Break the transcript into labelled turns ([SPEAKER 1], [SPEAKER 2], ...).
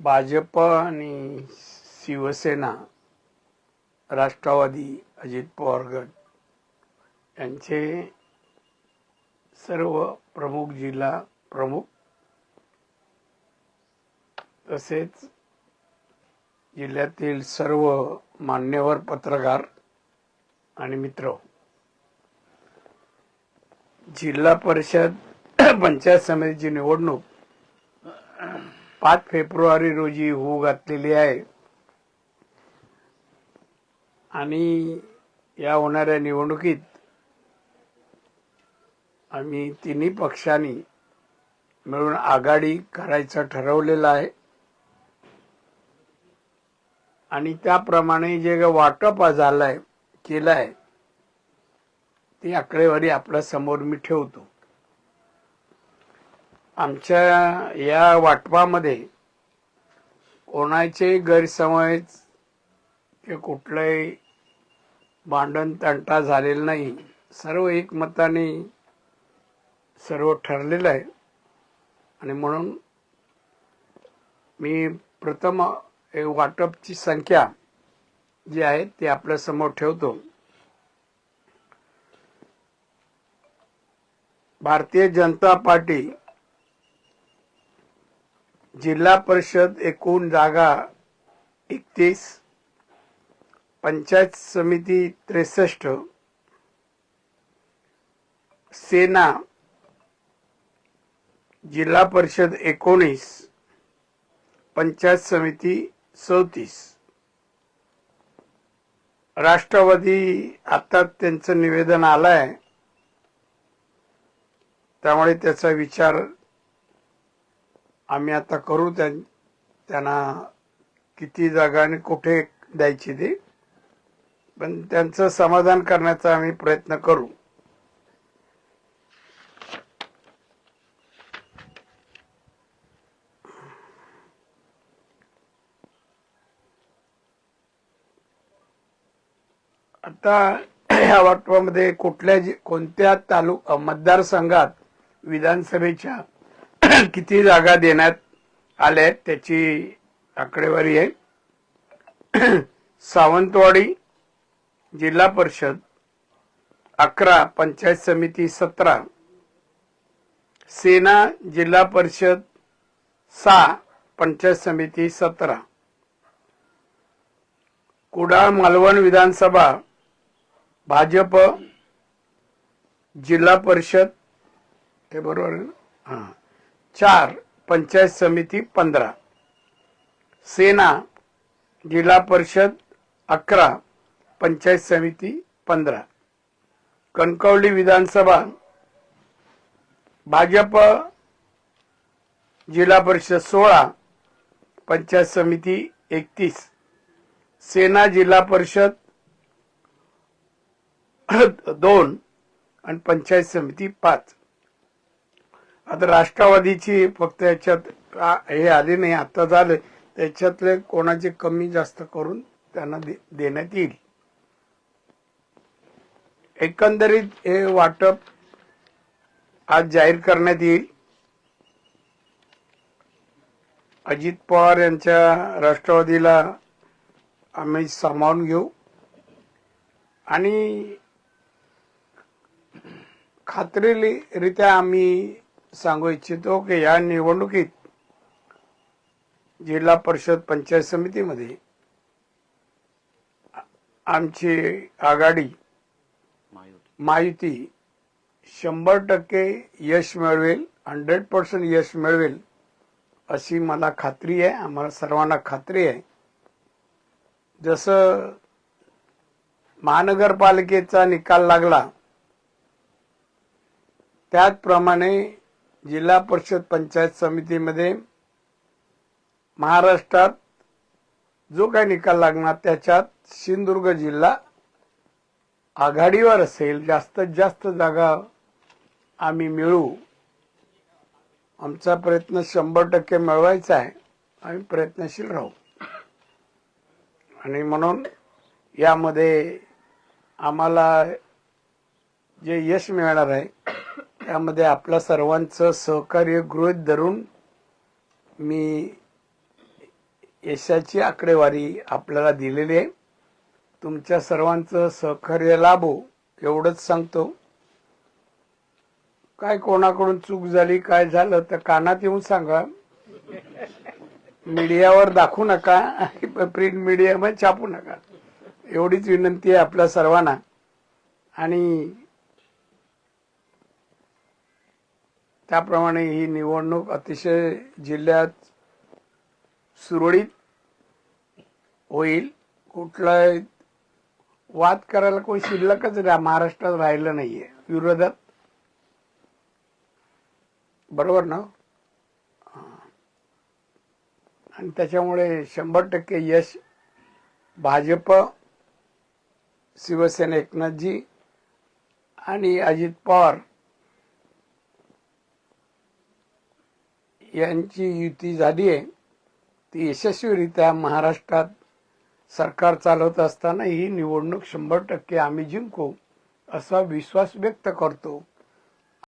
[SPEAKER 1] भाजप आणि शिवसेना राष्ट्रवादी अजित पवार गट यांचे सर्व प्रमुख जिल्हा प्रमुख तसेच जिल्ह्यातील सर्व मान्यवर पत्रकार आणि मित्र जिल्हा परिषद पंचायत समितीची निवडणूक पाच फेब्रुवारी रोजी होऊ घातलेली आहे. आणि या होणाऱ्या निवडणुकीत आम्ही तिन्ही पक्षांनी मिळून आघाडी करायचं ठरवलेलं आहे. आणि त्याप्रमाणे जे वाटप झालंय केलं आहे ती आकडेवारी आपल्यासमोर मी ठेवतो. आमच्या या वाटपामध्ये कोणाचे गैरसमज ते कुठलंही भांडण तंटा झालेला नाही. सर्व एकमताने सर्व ठरलेलं आहे. आणि म्हणून मी प्रथम वाटपची संख्या जी आहे ती आपल्यासमोर ठेवतो. भारतीय जनता पार्टी जिल्हा परिषद एकूण जागा एकतीस पंचायत समिती त्रेसष्ट सेना जिल्हा परिषद एकोणीस पंचायत समिती चौतीस. राष्ट्रवादी आता त्यांचं निवेदन आलंय. त्यामुळे त्याचा विचार आम्ही आता करू. त्यां- त्यांना किती जागा आणि कुठे द्यायची ते. पण त्यांचं समाधान करण्याचा आम्ही प्रयत्न करू. आता या वाटपामध्ये कुठल्या कोणत्या तालुक मतदारसंघात विधानसभेच्या किती जागा देण्यात आल्या आहेत त्याची आकडेवारी आहे. सावंतवाडी जिल्हा परिषद अकरा पंचायत समिती सतरा सेना जिल्हा परिषद सहा पंचायत समिती सतरा. कुडाळ मालवण विधानसभा भाजप जिल्हा परिषद हे बरोबर हां. चार पंचायत समिती पंधरा. सेना जिल्हा परिषद अकरा पंचायत समिती पंधरा. कणकवली विधानसभा भाजप जिल्हा परिषद सोळा पंचायत समिती एकतीस. सेना जिल्हा परिषद दोन आणि पंचायत समिती पाच. आता राष्ट्रवादीची फक्त याच्यात हे आले नाही आता झाले त्याच्यातले कोणाचे कमी जास्त करून त्यांना दे- देण्यात येईल. एकंदरीत हे वाटप आज जाहीर करण्यात येईल. अजित पवार यांच्या राष्ट्रवादीला आम्ही सामावून घेऊ. आणि खात्रीरित्या आम्ही सांगू इच्छितो की या निवडणुकीत जिल्हा परिषद पंचायत समितीमध्ये आमची आघाडी माहिती शंभर टक्के यश मिळवेल हंड्रेड पर्सेंट यश मिळवेल अशी मला खात्री आहे आम्हाला सर्वांना खात्री आहे. जसं महानगरपालिकेचा निकाल लागला त्याचप्रमाणे जिल्हा परिषद पंचायत समितीमध्ये महाराष्ट्रात जो काही निकाल लागणार त्याच्यात सिंधुदुर्ग जिल्हा आघाडीवर असेल जास्तीत जास्त जागा आम्ही मिळू आमचा प्रयत्न शंभर टक्के मिळवायचा आहे. आम्ही प्रयत्नशील राहू. आणि म्हणून यामध्ये आम्हाला जे यश मिळणार आहे त्यामध्ये आपल्या सर्वांचं सहकार्य गृहीत धरून मी यशाची आकडेवारी आपल्याला दिलेली आहे. तुमच्या सर्वांचं सहकार्य लाभो एवढंच सांगतो. काय कोणाकडून चूक झाली काय झालं तर कानात येऊन सांगा. मीडियावर दाखवू नका प्रिंट मीडियामध्ये छापू नका. एवढीच विनंती आहे आपल्या सर्वांना. आणि त्याप्रमाणे ही निवडणूक अतिशय जिल्ह्यात सुरळीत होईल. कुठलाही वाद करायला कोणी शिल्लकच राह महाराष्ट्रात राहिलं नाहीये. विरोधात बरोबर ना? आणि त्याच्यामुळे शंभर टक्के यश भाजप शिवसेना एकनाथजी आणि अजित पवार यांची युती झाली आहे ती यशस्वीरित्या महाराष्ट्रात सरकार चालवत असताना ही निवडणूक शंभर टक्के आम्ही जिंकू असा विश्वास व्यक्त करतो.